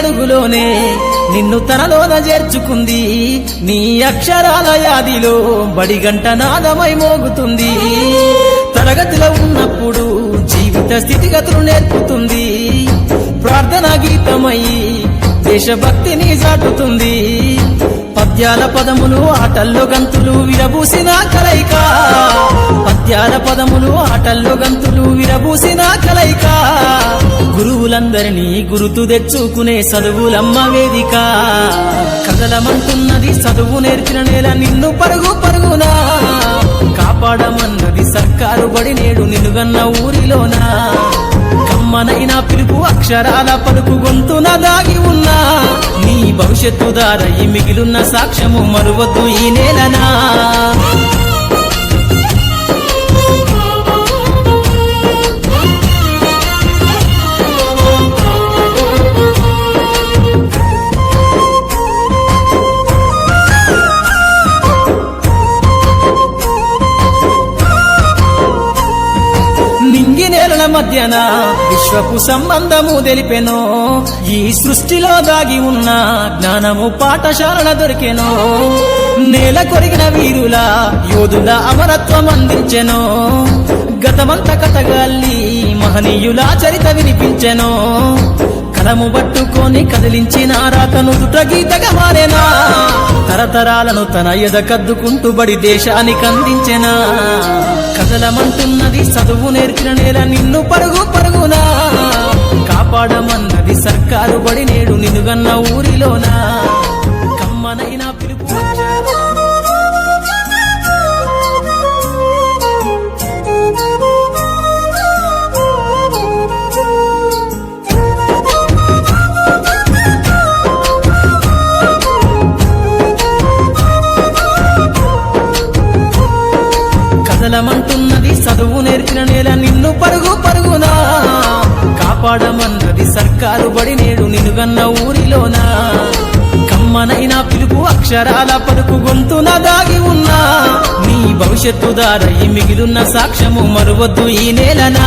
అడుగులోనే నిన్ను తనలోన చేర్చుకుంది. నీ అక్షరాల యాదిలో బడిగంట నాదమై మోగుతుంది. తరగతిలో ఉన్నప్పుడు జీవిత స్థితిగతులు నేర్పుతుంది. ప్రార్థన గీతమయ్యి దేశభక్తిని చాటుతుంది. పద్యాల పదములు ఆటల్లో గంతులు విరబూసిన కలయిక. పద్యాల పదములు ఆటల్లో గంతులు విరబూసిన కలయిక. గురువులందరినీ గురుతు తెచ్చుకునే చదువులమ్మ వేదిక. కదలమంటున్నది చదువు నేర్చిన నేల నిన్ను పరుగు పరుగునా. కాపాడమన్నది సర్కారు బడి నేడు నిలుగన్న ఊరిలోనా. కమ్మనైనా పిలుపు అక్షరాల పలుకు గొంతున దాగి ఉన్నా. నీ భవిష్యత్తు దారయి మిగిలున్న సాక్ష్యము మరువద్దు ఈ నేలనా? నింగి నేలల మధ్యన విశ్వపు సంబంధము తెలిపెనో ఈ సృష్టిలో దాగి ఉన్న జ్ఞానము పాఠశాలల దొరికెనో నేల కొరిగిన వీరుల యోధుల అమరత్వం అందించెను గతమంత కథగల్లి మహనీయుల చరిత వినిపించెను కలము పట్టుకొని కదిలించిన రాతను దుటగీతగా మారేనా తరతరాలను తన ఎద కద్దుకుంటూ బడి దేశానికి అందించెనా. కదలమంటున్నది చదువు నేర్చిన నేల నిన్ను పరుగు పరుగునా. కాపాడమన్నది సర్కారు బడి నేడు నిన్నుగన్న ఊరిలోనా. కమ్మనైనా కాపాడమన్నది సర్కారు బడి నేడు నినుగన్న ఊరిలోనా. కమ్మనైనా పిలుపు అక్షరాల పలుకు గొంతున దాగి ఉన్నా. నీ భవిష్యత్తు దారయి మిగిలున్న సాక్ష్యము మరువద్దు ఈ నేలనా?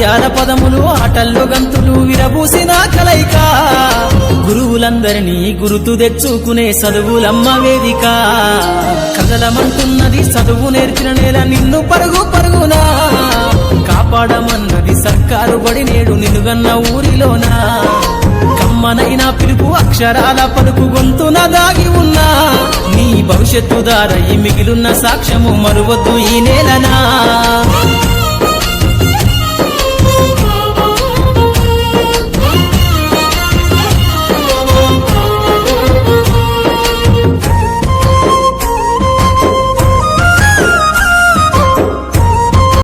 పద్యాల పదములు ఆటల్లో గంతులు విరబూసిన కలయిక. గురువులందరినీ గురుతు తెచ్చుకునే చదువులమ్మ వేదిక. కదలమంటున్నది చదువు నేర్చిన నేల నిన్ను పరుగు పరుగునా. కాపాడమన్నది సర్కారు బడి నేడు నిలుగన్న ఊరిలోనా. కమ్మనైనా పిలుపు అక్షరాల పలుకు గొంతున దాగి ఉన్నా. నీ భవిష్యత్తు దారయి మిగిలున్న సాక్ష్యము మరువద్దు ఈ నేలనా.